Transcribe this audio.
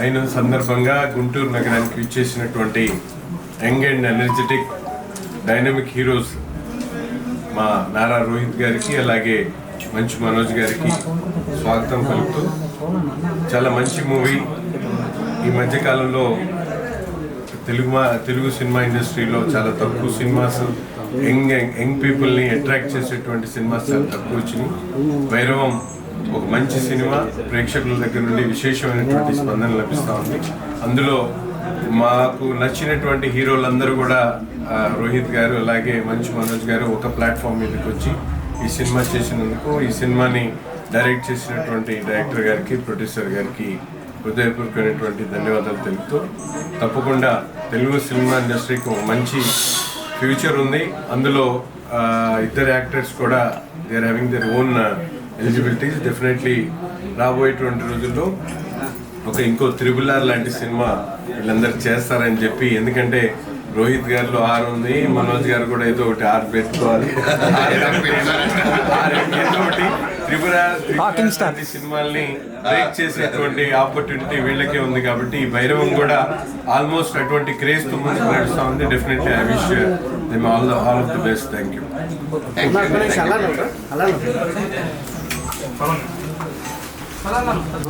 అయిన సందర్భంగా గుంటూరు నగరానికి విచ్చేసినటువంటి young and energetic dynamic heroes మా నారా రోహిత్ గారికి అలాగే మంచి మనోజ్ గారికి స్వాగతం పలుకుతూ చాలా మంచి మూవీ. ఈ మధ్యకాలంలో తెలుగు మా తెలుగు సినిమా ఇండస్ట్రీలో చాలా తక్కువ సినిమాస్ యంగ్ యంగ్ పీపుల్ని అట్రాక్ట్ చేసేటువంటి సినిమాస్ చాలా తక్కువ వచ్చినాయి. భైరవం ఒక మంచి సినిమా ప్రేక్షకుల దగ్గర నుండి విశేషమైనటువంటి స్పందన లభిస్తూ ఉంది. అందులో మాకు నచ్చినటువంటి హీరోలందరూ కూడా రోహిత్ గారు అలాగే మంచు మనోజ్ గారు ఒక ప్లాట్ఫామ్ మీదకి వచ్చి ఈ సినిమా చేసినందుకు ఈ సినిమాని డైరెక్ట్ చేసినటువంటి డైరెక్టర్ గారికి ప్రొడ్యూసర్ గారికి హృదయపూర్వకమైనటువంటి ధన్యవాదాలు తెలుపుతూ తప్పకుండా తెలుగు సినిమా ఇండస్ట్రీకి ఒక మంచి ఫ్యూచర్ ఉంది. అందులో ఇద్దరు యాక్టర్స్ కూడా they are having their own eligibilities definitely రాబోయేటువంటి రోజుల్లో ఒక ఇంకో త్రిబుల్ ఆర్ లాంటి సినిమా వీళ్ళందరూ చేస్తారని చెప్పి ఎందుకంటే రోహిత్ గారిలో ఆరు ఉంది మనోజ్ గారు కూడా ఏదో ఒకటి ఆరు పెట్టుకోవాలి. ఆరు ఏదో ఒకటి త్రిపుర. సినిమాల్ని బ్రేక్ చేసేటువంటి ఆపర్చునిటీ వీళ్ళకే ఉంది కాబట్టి ఈ భైరవం కూడా ఆల్మోస్ట్ అటువంటి క్రేజ్తో ముందుకు నడుస్తా ఉంది. Definitely I wish them all the all of the best thank you 저는 하나만